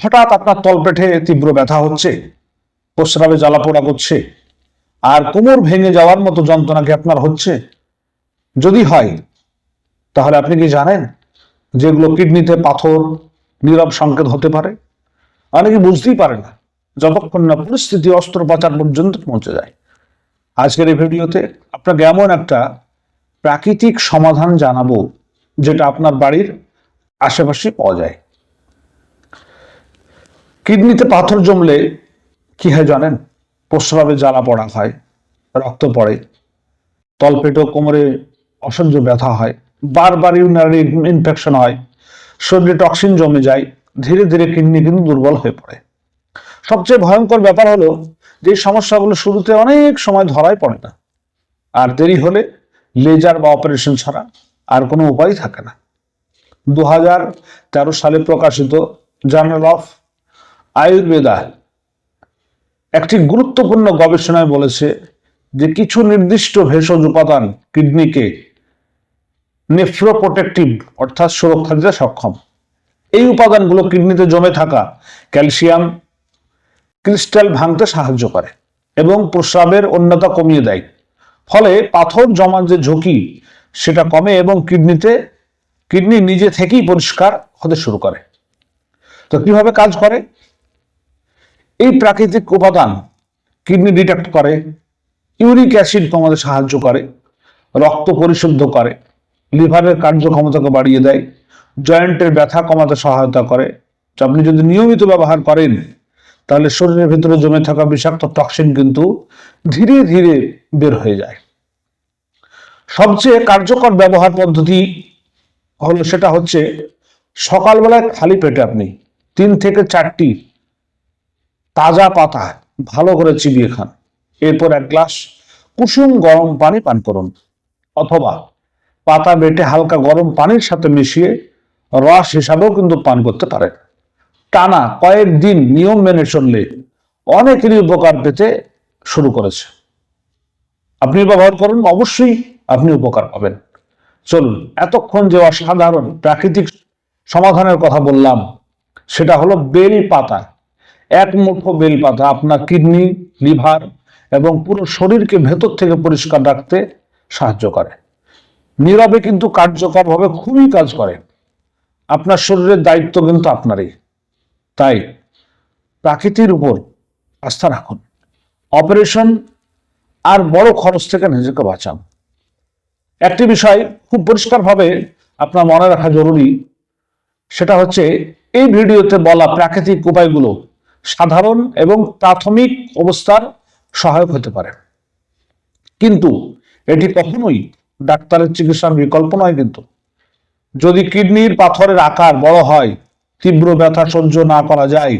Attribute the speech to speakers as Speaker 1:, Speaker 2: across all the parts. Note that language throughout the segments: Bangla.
Speaker 1: হঠাৎ আপনার তলপেটে তীব্র ব্যথা হচ্ছে, প্রস্রাবে জ্বালাপোড়া করছে, আর কোমর ভেঙে যাওয়ার মতো যন্ত্রণা কি আপনার হচ্ছে? যদি হয়, তাহলে আপনি কি জানেন যেগুলো কিডনিতে পাথর, নীরব সংকেত হতে পারে? অনেকে বুঝতেই পারে না, যতক্ষণ না পরিস্থিতি অস্ত্রোপচার পর্যন্ত পৌঁছে যায়। আজকের এই ভিডিওতে আপনাকে এমন একটা প্রাকৃতিক সমাধান জানাব, যেটা আপনার বাড়ির আশেপাশে পাওয়া যায়। কিডনিতে পাথর জমলে কি হয় জানেন? প্রস্রাবে জ্বালা পড়া হয়, রক্ত পড়ে তলপেট ও কোমরে অসহ্য ব্যথা হয়, বারবার ইউনারি ইনফেকশন হয়, শরীরে টক্সিন জমে যায়, ধীরে ধীরে কিডনি কিন্তু দুর্বল হয়ে পড়ে। সবচেয়ে ভয়ঙ্কর ব্যাপার হলো যে সমস্যাগুলো শুরুতে অনেক সময় ধরাই পড়ে না। আর দেরি হলে লেজার বা অপারেশন ছাড়া আর কোনো উপায় থাকে না। দু হাজার তেরো সালে প্রকাশিত জার্নাল অফ আয়ুর্বেদা একটি গুরুত্বপূর্ণ গবেষণায় বলেছে যে কিছু নির্দিষ্ট ভেষজ উপাদান কিডনিকে নেফ্রোপ্রোটেক্টিভ অর্থাৎ সুরক্ষা দিতে সক্ষম। এই উপাদানগুলো কিডনিতে জমে থাকা ক্যালসিয়াম, ক্রিস্টাল ভাঙতে সাহায্য করে এবং প্রস্রাবের অন্যতা কমিয়ে দেয়। ফলে পাথর জমার যে ঝুঁকি, সেটা কমে এবং কিডনিতে, কিডনি নিজে থেকেই পরিষ্কার হতে শুরু করে। তো কীভাবে কাজ করে? এই প্রাকৃতিক উপাদান কিডনি ডিটেক্ট করে, ইউরিক অ্যাসিড কমাতে সাহায্য করে, রক্ত পরিশুদ্ধ করে, লিভারের কার্যক্ষমতাকে বাড়িয়ে দেয়, জয়েন্টের ব্যথা কমাতে সহায়তা করে। আপনি যদি নিয়মিত ব্যবহার করেন, তাহলে শরীরের ভিতরে জমে থাকা বিষাক্ত টক্সিন কিন্তু ধীরে ধীরে বের হয়ে যায়। সবচেয়ে কার্যকর ব্যবহার পদ্ধতি হলো সেটা হচ্ছে সকালবেলায় খালি পেটে আপনি তিন থেকে চারটি তাজা পাতা ভালো করে চিবিয়ে খান। এরপর এক গ্লাস কুসুম গরম পানি পান করুন অথবা পাতা বেটে হালকা গরম পানির সাথে মিশিয়ে রস হিসাবেও কিন্তু পান করতে পারেন। টানা কয়েকদিন নিয়ম মেনে চললে অনেকেরই উপকার পেতে শুরু করেছে। আপনি ব্যবহার করুন, অবশ্যই আপনি উপকার পাবেন। চলুন, এতক্ষণ যে অসাধারণ প্রাকৃতিক সমাধানের কথা বললাম, সেটা হলো বেল পাতা। এক মুঠো বেল পাতা আপনার কিডনি, লিভার এবং পুরো শরীরকে ভেতর থেকে পরিষ্কার রাখতে সাহায্য করে। নীরবে কিন্তু কার্যকরভাবে খুবই কাজ করে। আপনার শরীরের দায়িত্ব কিন্তু আপনারই। তাই প্রাকৃতির উপর আস্থা রাখুন। অপারেশন আর বড় খরচ থেকে নিজেকে বাঁচান। একটি বিষয় খুব পরিষ্কারভাবে আপনার মনে রাখা জরুরি, সেটা হচ্ছে এই ভিডিওতে বলা প্রাকৃতিক উপায়গুলো সাধারণ এবং প্রাথমিক অবস্থার সহায়ক হতে পারে। কিন্তু এটি কখনোই ডাক্তারের চিকিৎসার বিকল্প নয় কিন্তু। যদি কিডনির পাথরের আকার বড় হয়, তীব্র ব্যথা সহ্য না করা যায়,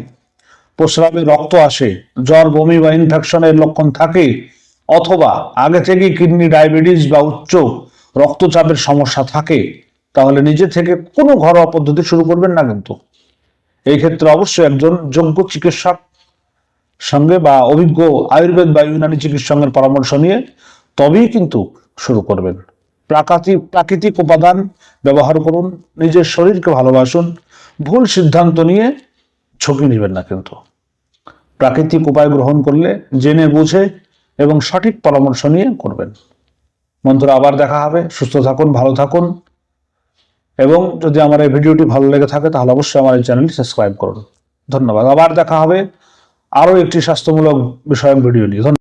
Speaker 1: প্রস্রাবে রক্ত আসে, জ্বর, বমি বা ইনফেকশনের লক্ষণ থাকে, অথবা আগে থেকে কিডনি ডায়াবেটিস বা উচ্চ রক্তচাপের সমস্যা থাকে, তাহলে নিজে থেকে কোনো ঘরোয়া পদ্ধতি শুরু করবেন না কিন্তু। এই ক্ষেত্রে অবশ্যই একজন যোগ্য চিকিৎসক সঙ্গে বা অভিজ্ঞ আয়ুর্বেদ বা ইউনানি চিকিৎসকের পরামর্শ নিয়ে তবেই কিন্তু শুরু করবেন। প্রাকৃতিক প্রাকৃতিক উপাদান ব্যবহার করুন, নিজের শরীরকে ভালোবাসুন, ভুল সিদ্ধান্ত নিয়ে ঝুঁকি নেবেন না কিন্তু। প্রাকৃতিক উপায় গ্রহণ করলে জেনে বুঝে এবং সঠিক পরামর্শ নিয়ে করবেন। বন্ধুরা, আবার দেখা হবে। সুস্থ থাকুন, ভালো থাকুন। এবং যদি আমার এই ভিডিওটি ভালো লেগে থাকে, তাহলে অবশ্যই আমার এই চ্যানেলটি সাবস্ক্রাইব করুন। ধন্যবাদ। আবার দেখা হবে আরও একটি স্বাস্থ্যমূলক বিষয়ক ভিডিও নিয়ে।